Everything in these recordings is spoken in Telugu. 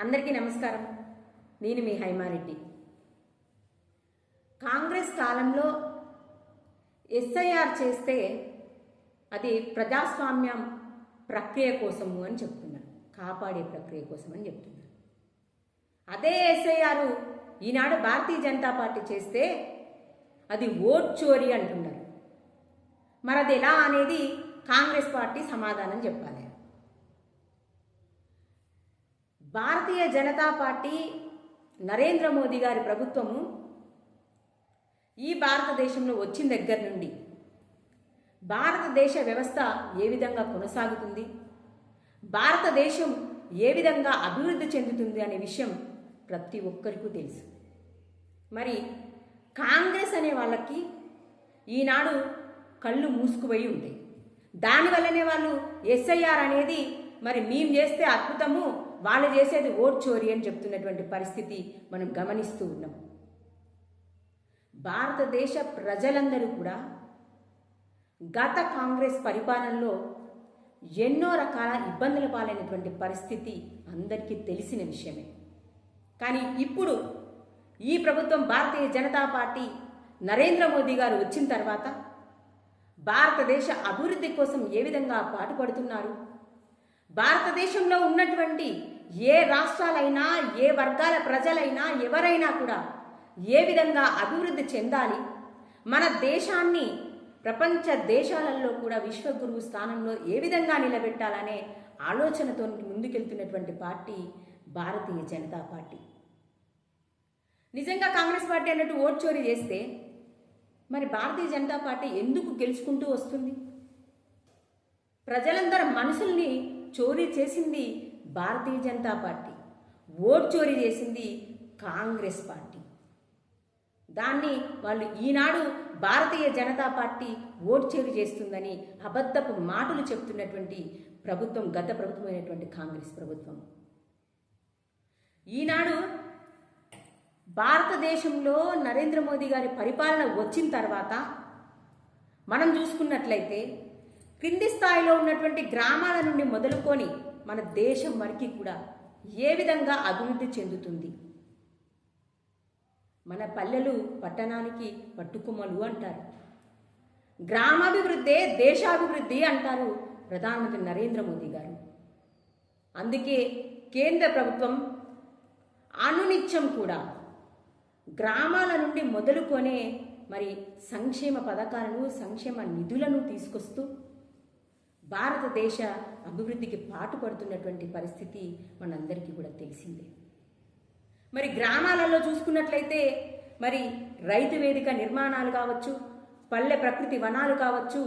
అందరికీ నమస్కారం. నేను మీ హైమారెడ్డి. కాంగ్రెస్ కాలంలో ఎస్ఐఆర్ చేస్తే అది ప్రజాస్వామ్యం ప్రక్రియ కోసము అని చెప్తున్నారు. కాపాడే ప్రక్రియ కోసం అని చెప్తున్నారు. అదే ఎస్ఐఆర్ ఈనాడు భారతీయ జనతా పార్టీ చేస్తే అది ఓట్ చోరీ అంటున్నారు. మరి అది ఎలా అనేది కాంగ్రెస్ పార్టీ సమాధానం చెప్పాలి. భారతీయ జనతా పార్టీ నరేంద్ర మోదీ గారి ప్రభుత్వము ఈ భారతదేశంలో వచ్చిన దగ్గర నుండి భారతదేశ వ్యవస్థ ఏ విధంగా కొనసాగుతుంది? భారతదేశం ఏ విధంగా అభివృద్ధి చెందుతుంది అనే విషయం ప్రతి ఒక్కరికి తెలుసు. మరి కాంగ్రెస్ అనే వాళ్ళకి ఈనాడు కళ్ళు మూసుకుపోయి ఉంటాయి. దానివల్లనే వాళ్ళు ఎస్ఐఆర్ అనేది మరి మేము చేస్తే అద్భుతము వాళ్ళు చేసేది ఓట్ చోరీ అని చెప్తున్నటువంటి పరిస్థితి మనం గమనిస్తూ ఉన్నాం. భారతదేశ ప్రజలందరూ కూడా గత కాంగ్రెస్ పరిపాలనలో ఎన్నో రకాల ఇబ్బందుల పాలైనటువంటి పరిస్థితి అందరికీ తెలిసిన విషయమే. కానీ ఇప్పుడు ఈ ప్రభుత్వం భారతీయ జనతా పార్టీ నరేంద్ర మోదీ గారు వచ్చిన తర్వాత భారతదేశ అభివృద్ధి కోసం ఏ విధంగా పాటుపడుతున్నారు? భారతదేశంలో ఉన్నటువంటి ఏ రాష్ట్రాలైనా ఏ వర్గాల ప్రజలైనా ఎవరైనా కూడా ఏ విధంగా అభివృద్ధి చెందాలి? మన దేశాన్ని ప్రపంచ దేశాలలో కూడా విశ్వగురువు స్థానంలో ఏ విధంగా నిలబెట్టాలనే ఆలోచనతో ముందుకెళ్తున్నటువంటి పార్టీ భారతీయ జనతా పార్టీ. నిజంగా కాంగ్రెస్ పార్టీ అన్నట్టు ఓట్ చోరీ చేస్తే మరి భారతీయ జనతా పార్టీ ఎందుకు గెలుచుకుంటూ వస్తుంది? ప్రజలందరి మనసుల్ని చోరీ చేసింది భారతీయ జనతా పార్టీ ఓట్ చోరీ చేసింది కాంగ్రెస్ పార్టీ. దాన్ని వాళ్ళు ఈనాడు భారతీయ జనతా పార్టీ ఓట్ చోరీ చేస్తుందని అబద్ధపు మాటలు చెప్తున్నటువంటి ప్రభుత్వం గత ప్రభుత్వమైనటువంటి కాంగ్రెస్ ప్రభుత్వం. ఈనాడు భారతదేశంలో నరేంద్ర మోదీ గారి పరిపాలన వచ్చిన తర్వాత మనం చూసుకున్నట్లయితే క్రింది స్థాయిలో ఉన్నటువంటి గ్రామాల నుండి మొదలుకొని మన దేశం వరకు కూడా ఏ విధంగా అభివృద్ధి చెందుతుంది? మన పల్లెలు పట్టణానికి పట్టుకుమలు అంటారు. గ్రామాభివృద్ధే దేశాభివృద్ధి అంటారు ప్రధానమంత్రి నరేంద్ర మోదీ గారు. అందుకే కేంద్ర ప్రభుత్వం అనునిత్యం కూడా గ్రామాల నుండి మొదలుకొనే మరి సంక్షేమ పథకాలను సంక్షేమ నిధులను తీసుకొస్తూ భారతదేశ అభివృద్ధికి పాటుపడుతున్నటువంటి పరిస్థితి మనందరికీ కూడా తెలిసిందే. మరి గ్రామాలలో చూసుకున్నట్లయితే మరి రైతు వేదిక నిర్మాణాలు కావచ్చు పల్లె ప్రకృతి వనాలు కావచ్చు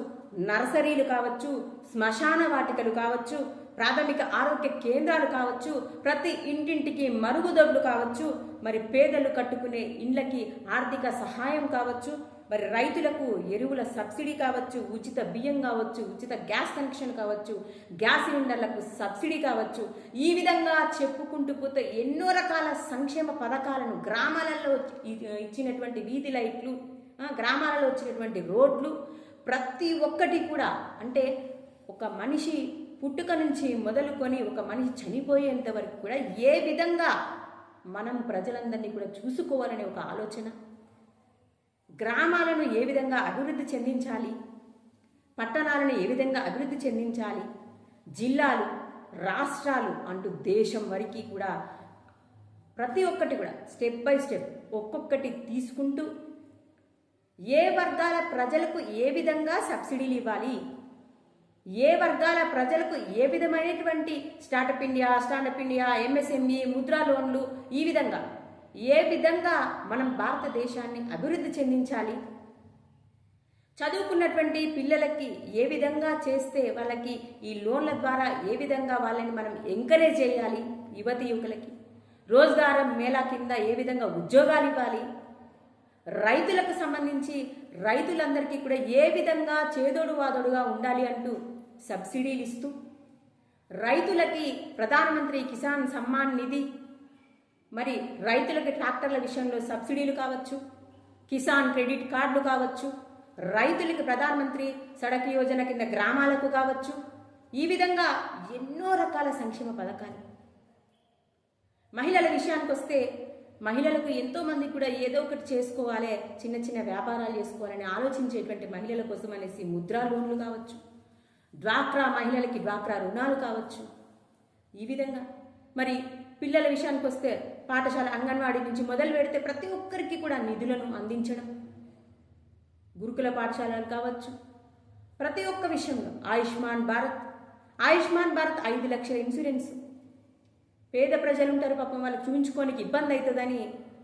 నర్సరీలు కావచ్చు శ్మశాన వాటికలు కావచ్చు ప్రాథమిక ఆరోగ్య కేంద్రాలు కావచ్చు ప్రతి ఇంటింటికి మరుగుదొడ్లు కావచ్చు మరి పేదలు కట్టుకునే ఇండ్లకి ఆర్థిక సహాయం కావచ్చు మరి రైతులకు ఎరువుల సబ్సిడీ కావచ్చు ఉచిత బియ్యం కావచ్చు ఉచిత గ్యాస్ కనెక్షన్ కావచ్చు గ్యాస్ సిలిండర్లకు సబ్సిడీ కావచ్చు ఈ విధంగా చెప్పుకుంటూ పోతే ఎన్నో రకాల సంక్షేమ పథకాలను గ్రామాలలో ఇచ్చినటువంటి వీధి లైట్లు గ్రామాలలో వచ్చినటువంటి రోడ్లు ప్రతి ఒక్కటి కూడా అంటే ఒక మనిషి పుట్టుక నుంచి మొదలుకొని ఒక మనిషి చనిపోయేంత వరకు కూడా ఏ విధంగా మనం ప్రజలందరినీ కూడా చూసుకోవాలనే ఒక ఆలోచన. గ్రామాలను ఏ విధంగా అభివృద్ధి చెందించాలి? పట్టణాలను ఏ విధంగా అభివృద్ధి చెందించాలి? జిల్లాలు రాష్ట్రాలు అంటూ దేశం వరకు కూడా ప్రతి ఒక్కటి కూడా స్టెప్ బై స్టెప్ ఒక్కొక్కటి తీసుకుంటూ ఏ వర్గాల ప్రజలకు ఏ విధంగా సబ్సిడీలు ఇవ్వాలి? ఏ వర్గాల ప్రజలకు ఏ విధమైనటువంటి startup India standup India MSME Mudra లోన్లు ఈ విధంగా ఏ విధంగా మనం భారతదేశాన్ని అభివృద్ధి చెందించాలి? చదువుకున్నటువంటి పిల్లలకి ఏ విధంగా చేస్తే వాళ్ళకి ఈ లోన్ల ద్వారా ఏ విధంగా వాళ్ళని మనం ఎంకరేజ్ చేయాలి యువతి యువకులకి? రోజ్గారం మేళా కింద ఏ విధంగా ఉద్యోగాలు ఇవ్వాలి? రైతులకు సంబంధించి రైతులందరికీ కూడా ఏ విధంగా చేదోడు వాదోడుగా ఉండాలి అంటూ సబ్సిడీలు ఇస్తూ రైతులకి ప్రధానమంత్రి కిసాన్ సమ్మాన్ నిధి మరి రైతులకు ట్రాక్టర్ల విషయంలో సబ్సిడీలు కావచ్చు కిసాన్ క్రెడిట్ కార్డులు కావచ్చు రైతులకి ప్రధానమంత్రి సడక్ యోజన కింద గ్రామాలకు కావచ్చు ఈ విధంగా ఎన్నో రకాల సంక్షేమ పథకాలు. మహిళల విషయానికి వస్తే మహిళలకు ఎంతోమంది కూడా ఏదో ఒకటి చేసుకోవాలి చిన్న చిన్న వ్యాపారాలు చేసుకోవాలని ఆలోచించేటువంటి మహిళల కోసం అనేసి ముద్రా లోన్లు కావచ్చు డ్వాక్రా మహిళలకి డ్వాక్రా రుణాలు కావచ్చు. ఈ విధంగా మరి పిల్లల విషయానికి వస్తే పాఠశాల అంగన్వాడీ నుంచి మొదలు పెడితే ప్రతి ఒక్కరికి కూడా నిధులను అందించడం గురుకుల పాఠశాలలు కావచ్చు. ప్రతి ఒక్క విషయంలో ఆయుష్మాన్ భారత్ ఆయుష్మాన్ భారత్ ఐదు లక్షల ఇన్సూరెన్స్. పేద ప్రజలు ఉంటారు పాపం వాళ్ళకి చూపించుకోనికి ఇబ్బంది అవుతుందని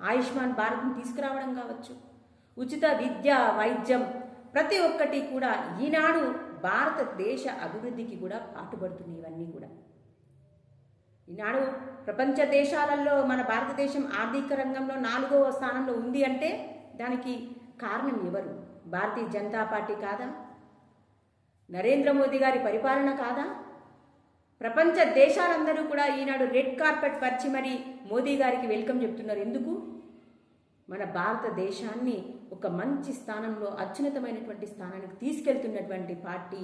ఆయుష్మాన్ భారత్ని తీసుకురావడం కావచ్చు. ఉచిత విద్య వైద్యం ప్రతి ఒక్కటి కూడా ఈనాడు భారతదేశ అభివృద్ధికి కూడా పాటుపడుతున్నాయి ఇవన్నీ కూడా. ఈనాడు ప్రపంచ దేశాలలో మన భారతదేశం ఆర్థిక రంగంలో నాలుగవ స్థానంలో ఉంది అంటే దానికి కారణం ఎవరు? భారతీయ జనతా పార్టీ కాదా? నరేంద్ర మోదీ గారి పరిపాలన కాదా? ప్రపంచ దేశాలందరూ కూడా ఈనాడు రెడ్ కార్పెట్ పరిచి మరి మోదీ గారికి వెల్కమ్ చెప్తున్నారు. ఎందుకు? మన భారతదేశాన్ని ఒక మంచి స్థానంలో అత్యున్నతమైనటువంటి స్థానానికి తీసుకెళ్తున్నటువంటి పార్టీ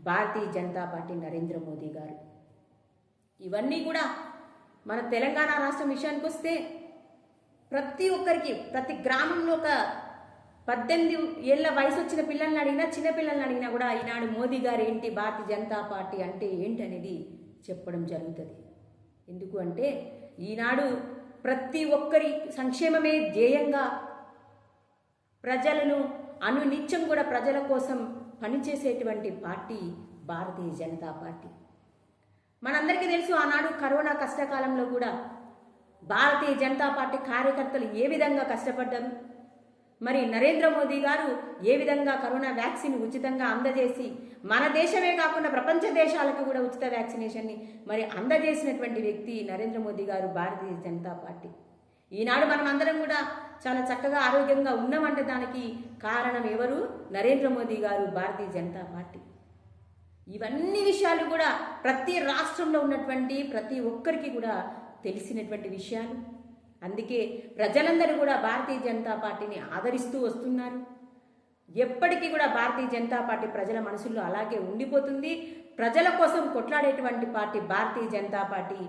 భారతీయ జనతా పార్టీ నరేంద్ర మోదీ గారు. ఇవన్నీ కూడా మన తెలంగాణ రాష్ట్రం విషయానికి వస్తే ప్రతి ఒక్కరికి ప్రతి గ్రామంలో ఒక పద్దెనిమిది ఏళ్ళ వయసు వచ్చిన పిల్లల్ని అడిగినా చిన్న పిల్లల్ని అడిగినా కూడా ఈనాడు మోదీ గారు ఏంటి భారతీయ జనతా పార్టీ అంటే ఏంటి అనేది చెప్పడం జరుగుతుంది. ఎందుకు అంటే ఈనాడు ప్రతి ఒక్కరి సంక్షేమమే ధ్యేయంగా ప్రజలను అనునిత్యం కూడా ప్రజల కోసం పనిచేసేటువంటి పార్టీ భారతీయ జనతా పార్టీ. మనందరికీ తెలుసు ఆనాడు కరోనా కష్టకాలంలో కూడా భారతీయ జనతా పార్టీ కార్యకర్తలు ఏ విధంగా కష్టపడ్డారు? మరి నరేంద్ర మోదీ గారు ఏ విధంగా కరోనా వ్యాక్సిన్ ఉచితంగా అందజేసి మన దేశమే కాకుండా ప్రపంచ దేశాలకు కూడా ఉచిత వ్యాక్సినేషన్ని మరి అందజేసినటువంటి వ్యక్తి నరేంద్ర మోదీ గారు భారతీయ జనతా పార్టీ. ఈనాడు మనం అందరం కూడా చాలా చక్కగా ఆరోగ్యంగా ఉన్నామంటే దానికి కారణం ఎవరు? నరేంద్ర మోదీ గారు భారతీయ జనతా పార్టీ. ఇవన్నీ విషయాలు కూడా ప్రతి రాష్ట్రంలో ఉన్నటువంటి ప్రతి ఒక్కరికి కూడా తెలిసినటువంటి విషయాలు. అందుకే ప్రజలందరూ కూడా భారతీయ జనతా పార్టీని ఆదరిస్తూ వస్తున్నారు. ఎప్పటికీ కూడా భారతీయ జనతా పార్టీ ప్రజల మనసుల్లో అలాగే ఉండిపోతుంది. ప్రజల కోసం కొట్లాడేటువంటి పార్టీ భారతీయ జనతా పార్టీ.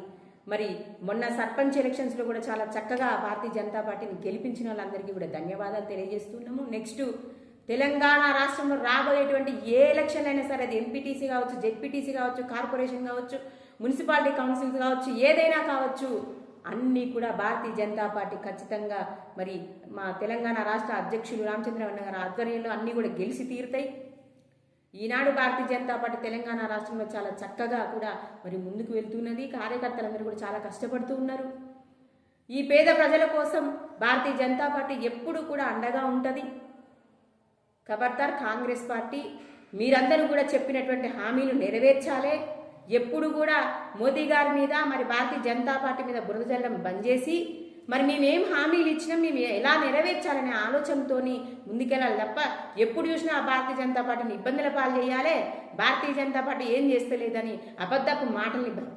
మరి మొన్న సర్పంచ్ ఎలక్షన్స్లో కూడా చాలా చక్కగా భారతీయ జనతా పార్టీని గెలిపించిన వాళ్ళందరికీ కూడా ధన్యవాదాలు తెలియజేస్తున్నాము. నెక్స్ట్ తెలంగాణ రాష్ట్రంలో రాబోయేటువంటి ఏ ఎలక్షన్ అయినా సరే అది ఎంపీటీసీ కావచ్చు జెడ్పీటీసీ కావచ్చు కార్పొరేషన్ కావచ్చు మున్సిపాలిటీ కౌన్సిల్స్ కావచ్చు ఏదైనా కావచ్చు అన్నీ కూడా భారతీయ జనతా పార్టీ ఖచ్చితంగా మరి మా తెలంగాణ రాష్ట్ర అధ్యక్షులు రామచంద్రవన్న గారి ఆధ్వర్యంలో అన్నీ కూడా గెలిచి తీరుతాయి. ఈనాడు భారతీయ జనతా పార్టీ తెలంగాణ రాష్ట్రంలో చాలా చక్కగా కూడా మరి ముందుకు వెళ్తున్నది. కార్యకర్తలందరూ కూడా చాలా కష్టపడుతూ ఉన్నారు. ఈ పేద ప్రజల కోసం భారతీయ జనతా పార్టీ ఎప్పుడు కూడా అండగా ఉంటుంది. ఖబర్దార్ కాంగ్రెస్ పార్టీ మీరందరూ కూడా చెప్పినటువంటి హామీలు నెరవేర్చాలే. ఎప్పుడు కూడా మోదీ గారి మీద మరి భారతీయ జనతా పార్టీ మీద బురద జల్లడం బంద్ చేసి మరి మేమేం హామీలు ఇచ్చినా మేము ఎలా నెరవేర్చాలనే ఆలోచనతోని ముందుకెళ్ళాలి తప్ప ఎప్పుడు చూసినా ఆ భారతీయ జనతా పార్టీని ఇబ్బందుల పాలు చేయాలే. భారతీయ జనతా పార్టీ ఏం చేస్తలేదని అబద్ధపు మాటల్ని బ-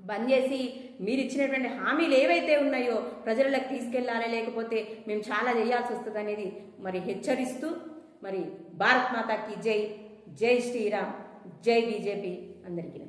బంద్ చేసి మీరు ఇచ్చినటువంటి హామీలు ఏవైతే ఉన్నాయో ప్రజలకు తీసుకెళ్ళాలి. లేకపోతే మేము చాలా చేయాల్సి వస్తుంది అనేది మరి హెచ్చరిస్తూ మరి భారత్ మాతాకి జై జై శ్రీరామ్ జై బీజేపీ అందరికీ